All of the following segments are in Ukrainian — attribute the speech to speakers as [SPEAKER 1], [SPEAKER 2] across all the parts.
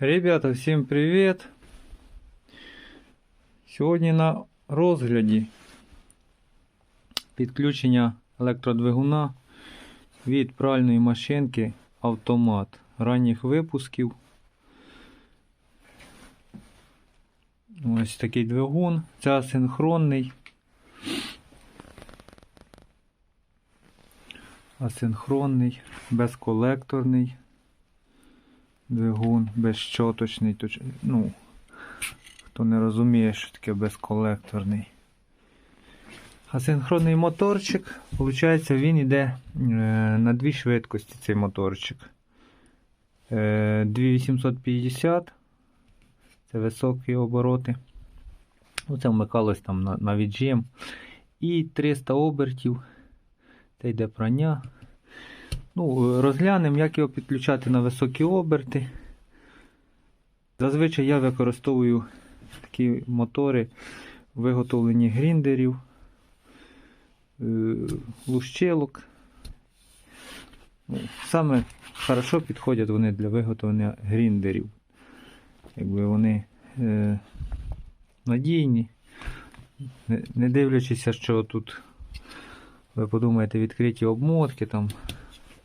[SPEAKER 1] Ребята, всім привіт! Сьогодні на розгляді підключення електродвигуна від пральної машинки автомат ранніх випусків. Ось такий двигун. Це асинхронний. Асинхронний, безколекторний двигун безщоточний. точ- Ну, хто не розуміє, що таке безколекторний. Асинхронний моторчик, виходить, він йде е, на дві швидкості цей моторчик. Е, 2850. Це високі обороти. Ну, це вмикалось там на, на віджим. І 300 обертів. Це йде прання. Ну, розглянемо, як його підключати на високі оберти. Зазвичай я використовую такі мотори, виготовлені гріндерів, е, лущилок. Ну, Саме хорошо підходять вони для виготовлення гріндерів. Якби вони е, надійні, не дивлячись, що тут ви подумаєте відкриті обмотки там.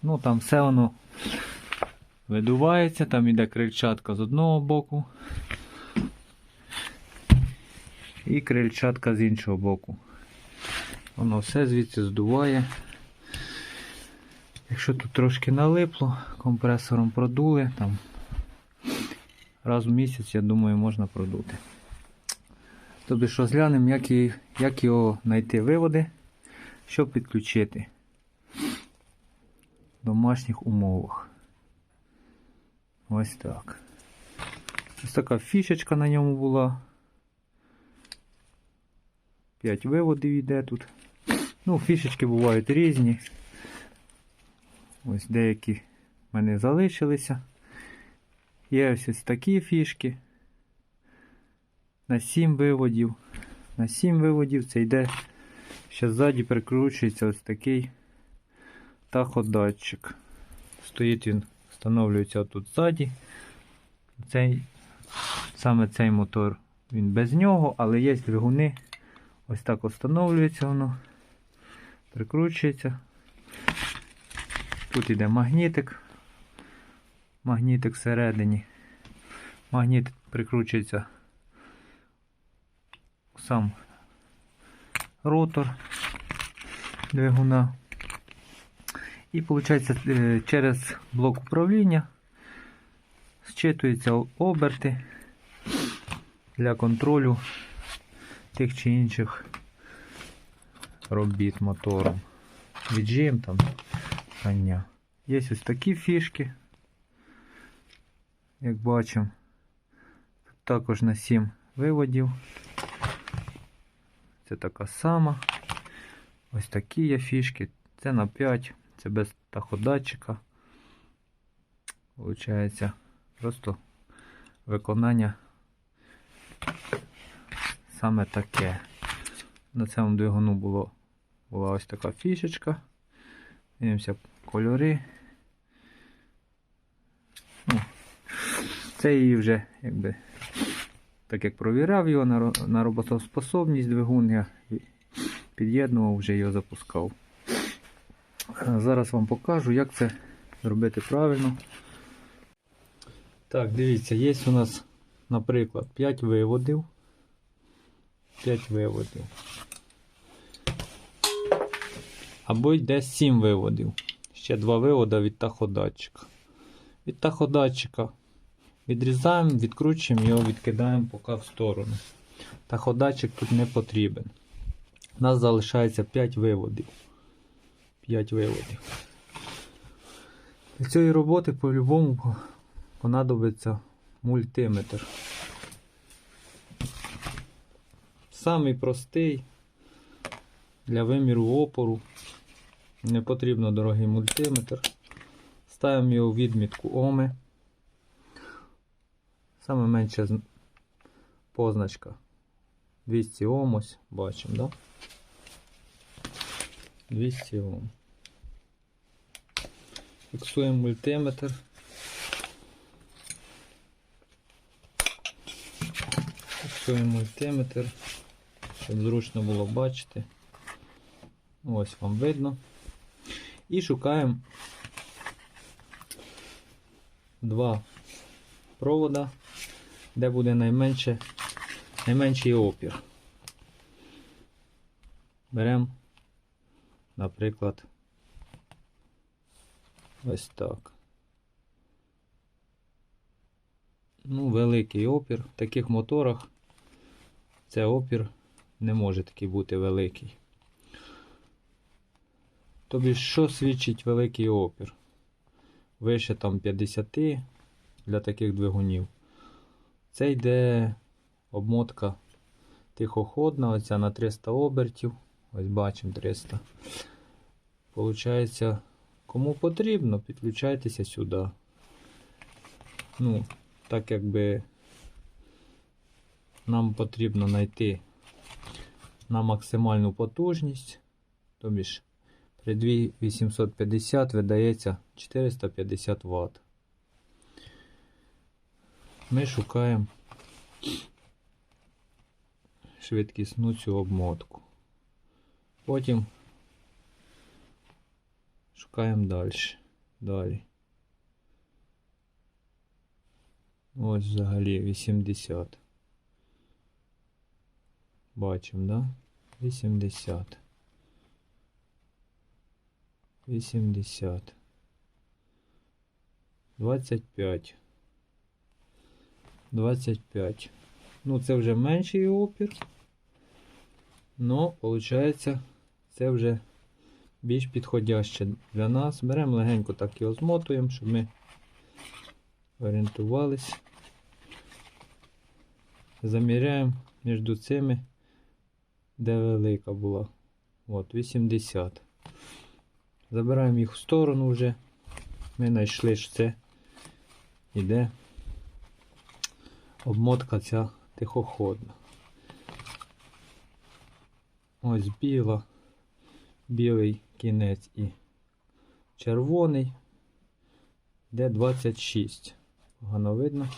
[SPEAKER 1] Ну там все воно видувається, там іде крильчатка з одного боку. І крильчатка з іншого боку. Воно все звідси здуває. Якщо тут трошки налипло, компресором продули, там раз в місяць, я думаю, можна продути. Тобто що розглянемо, як, як його знайти виводи, щоб підключити домашніх умовах. Ось так. Ось така фішечка на ньому була. 5 виводів йде тут. Ну, фішечки бувають різні. Ось деякі в мене залишилися. Є ось, ось такі фішки. На 7 виводів. На 7 виводів це йде. Ще ззаді прикручується ось такий таходатчик. Стоїть він, встановлюється тут ззаді. Цей, саме цей мотор він без нього, але є двигуни. Ось так встановлюється воно. Прикручується. Тут йде магнітик. Магнітик всередині. Магніт прикручується сам ротор двигуна. І виходить, через блок управління зчитуються оберти для контролю тих чи інших робіт мотором. Віджим там рання. Є ось такі фішки, як бачимо. Тут також на 7 виводів. Це така сама. Ось такі є фішки. Це на 5. Це без таходатчика. Получається просто виконання саме таке. На цьому двигуну було, була ось така фішечка. Дивимося кольори. Ну, це її вже якби так як провіряв його на, роботоспособність двигун, я під'єднував, вже його запускав. Е, Зараз вам покажу, як це зробити правильно. Так, дивіться, є у нас, наприклад, 5 виводів. 5 виводів. Або йде 7 виводів. Ще 2 виводи від таходатчика. Від таходатчика відрізаємо, відкручуємо його, відкидаємо поки в сторону. Таходатчик тут не потрібен. У нас залишається 5 виводів. 5 виводів. Для цієї роботи по-любому понадобиться мультиметр. Самий простий для виміру опору. Не потрібно дорогий мультиметр. Ставимо його в відмітку Оми. Саме менша позначка 200 Ом, ось бачимо, да? 200 Ом. Фіксуємо мультиметр. Фіксуємо мультиметр, щоб зручно було бачити. Ось вам видно. І шукаємо два провода, де буде найменше, найменший опір. Беремо, наприклад, ось так. Ну, великий опір. В таких моторах це опір не може такий бути великий. Тобі що свідчить великий опір? Вище там 50 для таких двигунів. Це йде обмотка тихоходна, оця на 300 обертів. Ось бачимо 300. Получається, кому потрібно, підключайтеся сюди. Ну, так якби нам потрібно знайти на максимальну потужність, тобі ж при 2850 видається 450 Вт. Ми шукаємо швидкісну цю обмотку. Потім шукаємо далі. Далі. Ось взагалі 80. Бачимо, да? 80. 80. 25. 25. Ну, це вже менший опір. Ну, виходить, це вже більш підходяще для нас. Беремо легенько так його змотуємо, щоб ми орієнтувались. Заміряємо між цими, де велика була. От, 80. Забираємо їх в сторону вже. Ми знайшли, що це іде обмотка ця тихоходна. Ось біла, білий кінець і червоний, де 26. Погано видно.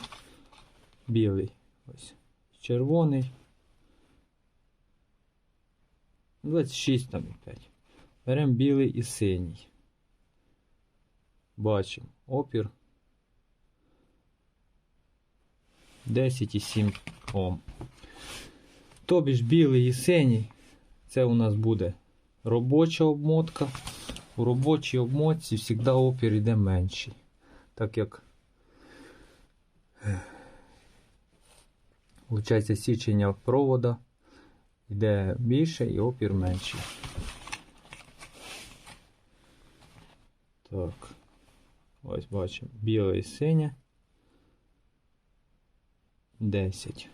[SPEAKER 1] Білий. Ось. Червоний. 26 там і 5. Беремо білий і синій. Бачимо опір 10,7 Ом. Тобі ж білий і синій. Це у нас буде робоча обмотка. У робочій обмотці завжди опір йде менший. Так як Получається січення провода йде більше і опір менший. Так, ось бачимо біле і синє. 10.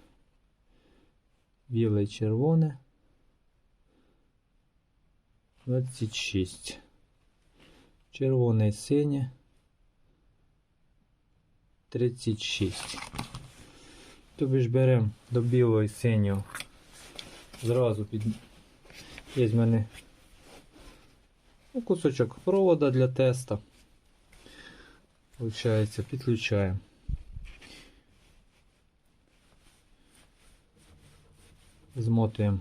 [SPEAKER 1] Біле і червоне. 26. Червоне і синє. 36. Тобі ж беремо до білого і синього. Зразу під... Є в мене ну, кусочок провода для теста. Получається, підключаємо. Змотуємо.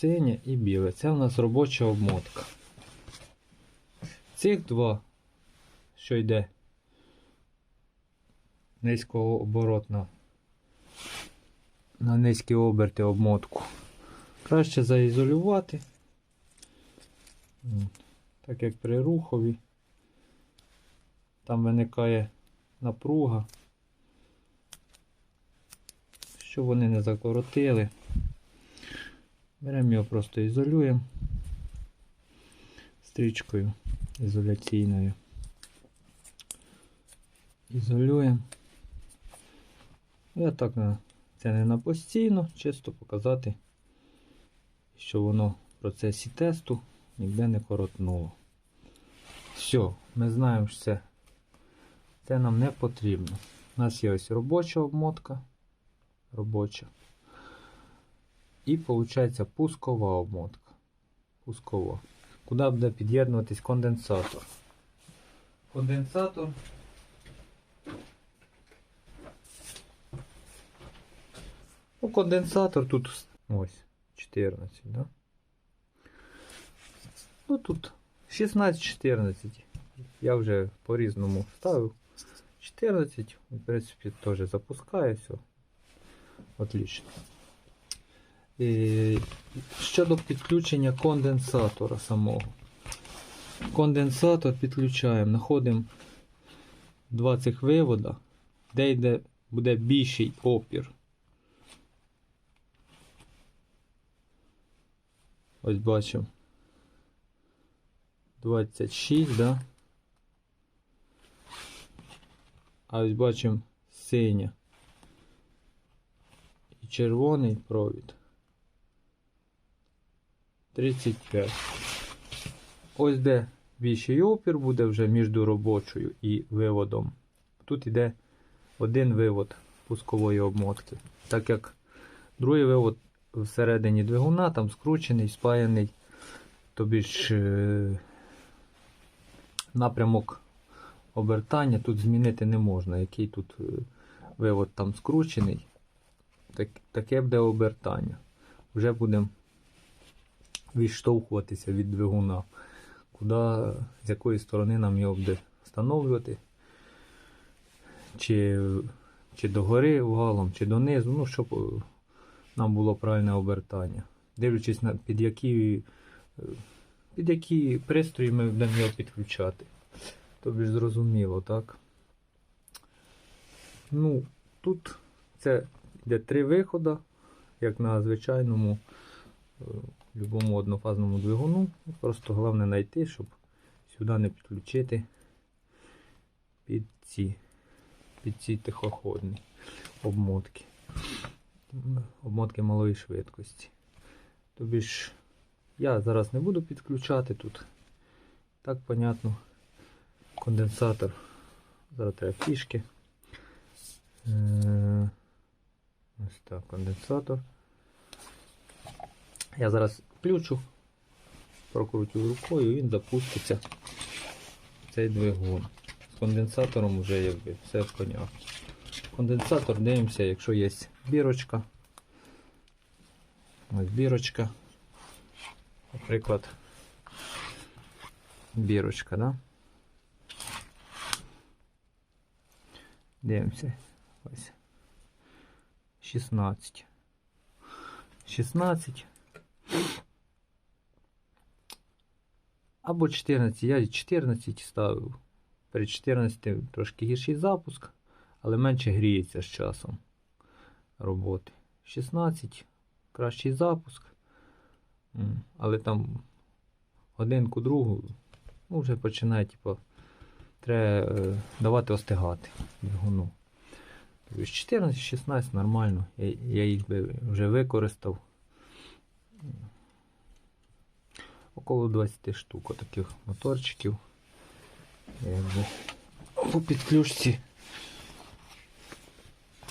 [SPEAKER 1] Синє і біле. Це у нас робоча обмотка. Цих два що йде низькооборотно на низькі оберти обмотку. Краще заізолювати, так як при рухові, там виникає напруга, щоб вони не закоротили. Беремо його просто ізолюємо стрічкою ізоляційною ізолюємо. Я так це не на постійно, чисто показати, що воно в процесі тесту ніде не коротнуло. Все, ми знаємо, що це, це нам не потрібно. У нас є ось робоча обмотка. Робоча. І виходить пускова обмотка. Пускова. Куди буде під'єднуватись конденсатор? Конденсатор. Ну, конденсатор тут ось 14, да? Ну тут 16-14. Я вже по-різному ставив. 14, в принципі, теж запускаю все. Отлично. Щодо підключення конденсатора самого. Конденсатор підключаємо, знаходимо два цих вивода, де йде, буде більший опір. Ось бачимо. 26, да? А ось бачимо синя і червоний провід. 35. Ось де більший опір буде вже між робочою і виводом. Тут йде один вивод пускової обмотки. Так як другий вивод всередині двигуна, там скручений, спаяний, тобі ж е, напрямок обертання тут змінити не можна. Який тут е, вивод там скручений, так, таке буде обертання. Вже будемо відштовхуватися від двигуна. Куди, з якої сторони нам його буде встановлювати. Чи, чи догори валом, чи донизу, ну, щоб е, нам було правильне обертання. Дивлячись на під які, е, під які пристрої ми будемо його підключати. Тобі ж зрозуміло, так? Ну, тут це йде три виходи, як на звичайному е, любому однофазному двигуну. Просто головне знайти, щоб сюди не підключити під ці, під ці тихоходні обмотки. Обмотки малої швидкості. Тобі ж я зараз не буду підключати тут. Так, понятно. Конденсатор. Зараз треба фішки. Е, Ось так, конденсатор. Я зараз включу, прокрутю рукою, він запуститься цей двигун. З конденсатором вже якби все понятно. Конденсатор дивимося, якщо є бірочка. Ось бірочка. Наприклад, бірочка, да? Дивимося. Ось. 16. 16. Або 14. Я 14 ставив. При 14 трошки гірший запуск, але менше гріється з часом роботи. 16 кращий запуск. Але там годинку другу ну, вже починає, типу, треба е, давати остигати двигуну. Тобто 14-16 нормально. Я, я їх вже використав. Около 20 штук таких моторчиків. Якби по підключці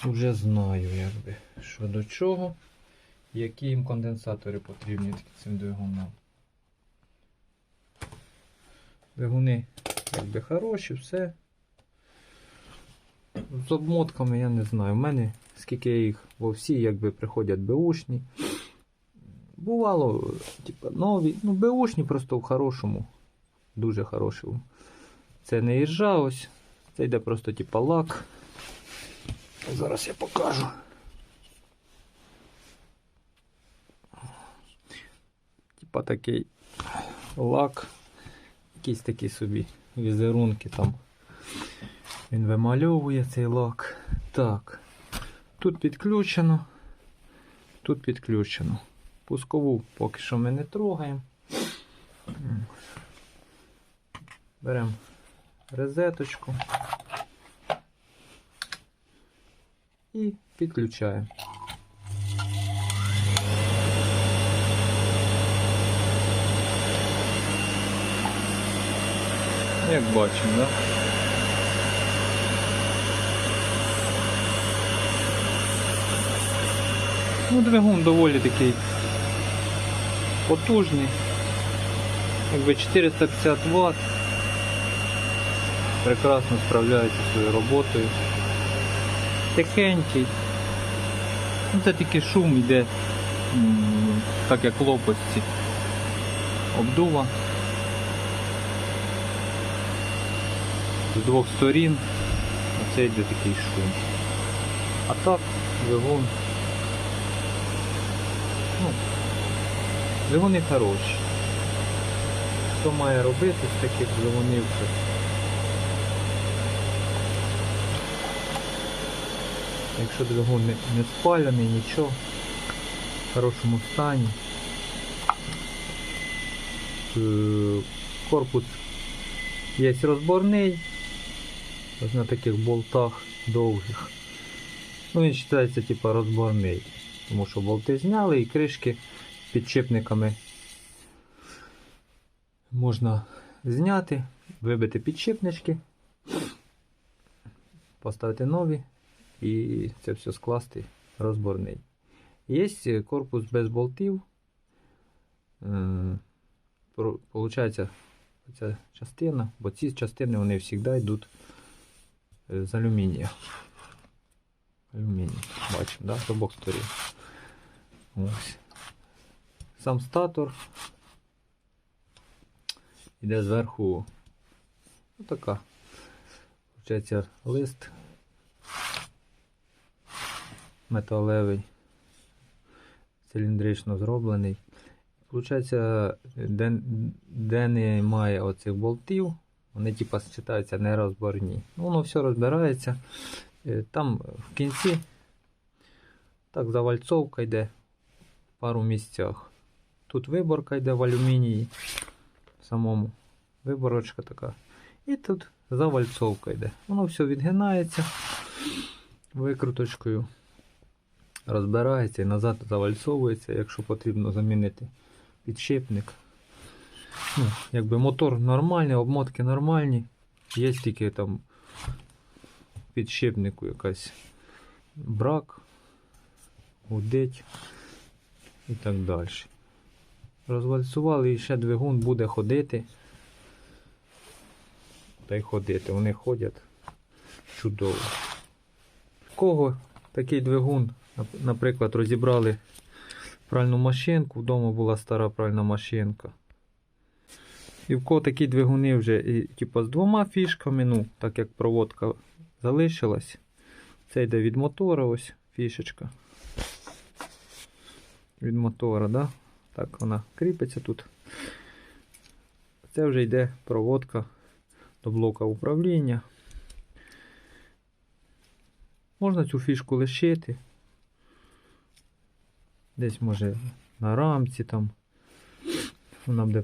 [SPEAKER 1] вже знаю, якби, що до чого, які їм конденсатори потрібні цим двигунам. Двигуни якби хороші, все. З обмотками я не знаю. У мене скільки їх во всі якби приходять беушні. Бувало, типа, нові. Ну, беушні просто в хорошому. Дуже хорошому. Це не іржа ось. Це йде просто типа лак. Зараз я покажу. Типа такий лак. Якісь такі собі візерунки там. Він вимальовує цей лак. Так. Тут підключено. Тут підключено. Пускову поки що ми не трогаємо. Беремо розеточку і підключаємо. Як бачимо. Да? Ну, двигун доволі такий потужний. Якби 450 Вт. Прекрасно справляється своєю роботою. Тихенький. Ну, це тільки шум йде, так як лопасті. Обдува. З двох сторін. Оце йде такий шум. А так, двигун. Ну, двигуни хороші. Що має робити з таких двигунів? Якщо двигун не, не спалений, нічого, в хорошому стані. Е, Корпус є розборний, ось на таких болтах довгих. Ну він вважається типа розборний, тому що болти зняли і кришки підшипниками можна зняти, вибити підшипнички, поставити нові і це все скласти розборний. Є корпус без болтів. Е, Получається ця частина, бо ці частини вони завжди йдуть е, з алюмінія. Алюміній. Бачимо, да? з обох сторін. Ось. Сам статор. Іде зверху ну, така. Получається лист металевий, циліндрично зроблений. Получається, де, де немає оцих болтів, вони типа вважаються нерозборні. Ну, воно все розбирається. Е, Там в кінці так завальцовка йде в пару місцях. Тут виборка йде в алюмінії самому. Виборочка така. І тут завальцовка йде. Воно все відгинається викруточкою розбирається і назад завальцовується, якщо потрібно замінити підшипник. Ну, якби мотор нормальний, обмотки нормальні. Є тільки там підшипнику якась брак, гудить і так далі. Розвальцували і ще двигун буде ходити. Та й ходити. Вони ходять чудово. Кого такий двигун, наприклад, розібрали пральну машинку, вдома була стара пральна машинка. І в кого такі двигуни вже і, типу, з двома фішками, ну, так як проводка залишилась. Це йде від мотора, ось фішечка. Від мотора, да? Так вона кріпиться тут. Це вже йде проводка до блока управління. Можна цю фішку лишити. Десь може на рамці там. Вона буде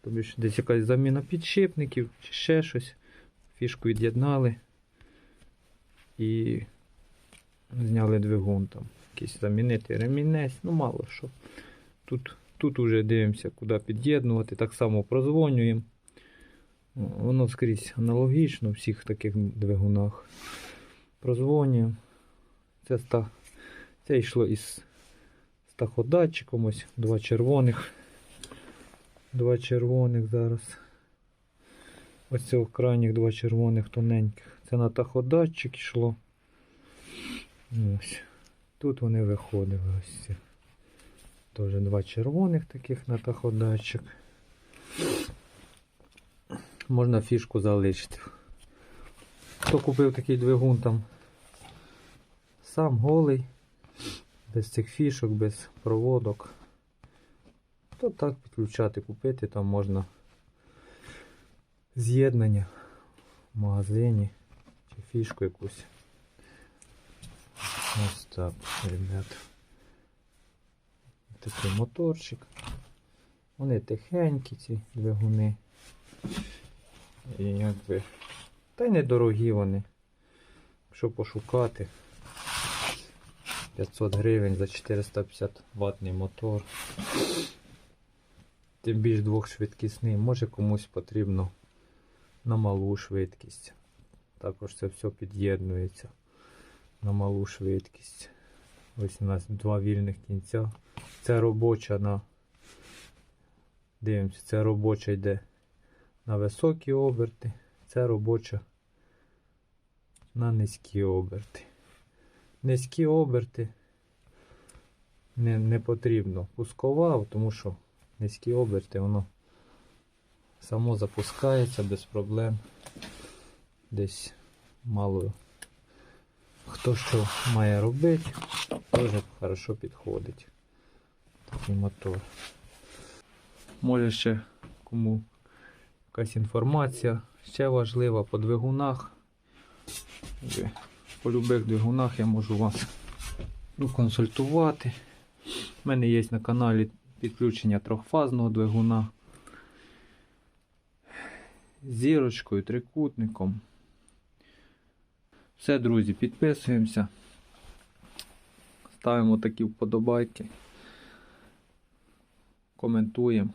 [SPEAKER 1] тобі десь якась заміна підшипників чи ще щось. Фішку від'єднали і зняли двигун там. Якийсь замінити ремінець, ну мало що. Тут, тут уже дивимося, куди під'єднувати. Так само прозвонюємо. Воно скрізь аналогічно в всіх таких двигунах. Прозвонюємо. Це, ста... Це йшло із стаходатчиком. Ось два червоних. Два червоних зараз. Ось цього крайніх два червоних тоненьких. Це на таходатчик йшло. Ось. Тут вони виходили. Ось ці. Теж два червоних таких на таходатчик. Можна фішку залишити. Хто купив такий двигун там сам голий, без цих фішок, без проводок, то так підключати, купити, там можна з'єднання в магазині чи фішку якусь. Ось так, ребят. Такий моторчик. Вони тихенькі, ці двигуни. І якби. Та й недорогі вони. Якщо пошукати. 500 гривень за 450 ватний мотор. Тим більш двохшвидкісний. Може комусь потрібно на малу швидкість. Також це все під'єднується на малу швидкість. Ось у нас два вільних кінця. Це робоча на. Дивимося, це робоча йде на високі оберти, це робоча на низькі оберти. Низькі оберти не, не потрібно пускова, тому що низькі оберти, воно само запускається без проблем. Десь мало хто що має робити, теж хорошо підходить. Такий мотор. Може ще кому якась інформація ще важлива по двигунах. По любих двигунах я можу вас ну, консультувати. У мене є на каналі підключення трьохфазного двигуна зірочкою, трикутником. Все, друзі, підписуємося. Ставимо такі вподобайки. Коментуємо.